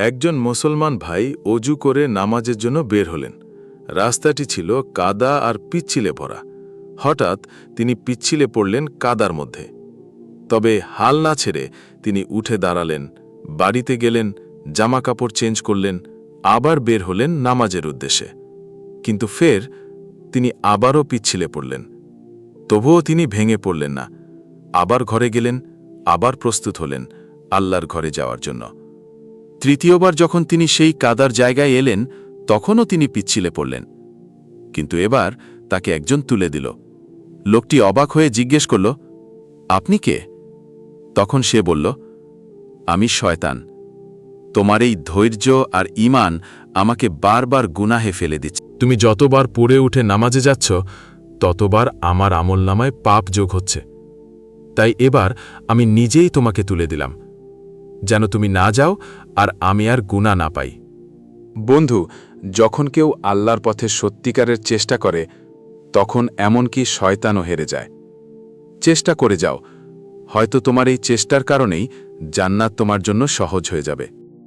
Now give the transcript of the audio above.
একজন মুসলমান ভাই অজু করে নামাজের জন্য বের হলেন। রাস্তাটি ছিল কাদা আর পিচ্ছিলে ভরা। হঠাৎ তিনি পিচ্ছিলে পড়লেন কাদার মধ্যে। তবে হাল না ছেড়ে তিনি উঠে দাঁড়ালেন, বাড়িতে গেলেন জামা কাপড় চেঞ্জ করলেন, আবার বের হলেন নামাজের উদ্দেশ্যে। কিন্তু ফের তিনি আবারও পিচ্ছিলে পড়লেন। তবুও তিনি ভেঙে পড়লেন না। আবার ঘরে গেলেন, আবার প্রস্তুত হলেন আল্লাহর ঘরে যাওয়ার জন্য। তৃতীয়বার যখন তিনি সেই কাদার জায়গায় এলেন, তখনও তিনি পিচ্ছিলে পড়লেন। কিন্তু এবার তাকে একজন তুলে দিল। লোকটি অবাক হয়ে জিজ্ঞেস করল, আপনি কে? তখন সে বলল, আমি শয়তান। তোমার এই ধৈর্য আর ঈমান আমাকে বারবার গুনাহে ফেলে দিচ্ছে। তুমি যতবার পড়ে উঠে নামাজে যাচ্ছ, ততবার আমার আমলনামায় পাপ যোগ হচ্ছে। তাই এবার আমি নিজেই তোমাকে তুলে দিলাম। যেন তুমি না যাও আর আমি আর গুণা না পাই। বন্ধু, যখন কেউ আল্লাহর পথে সত্যিকারের চেষ্টা করে, তখন এমনকি শয়তানও হেরে যায়। চেষ্টা করে যাও, হয়তো তোমার এই চেষ্টার কারণেই জান্নাত তোমার জন্য সহজ হয়ে যাবে।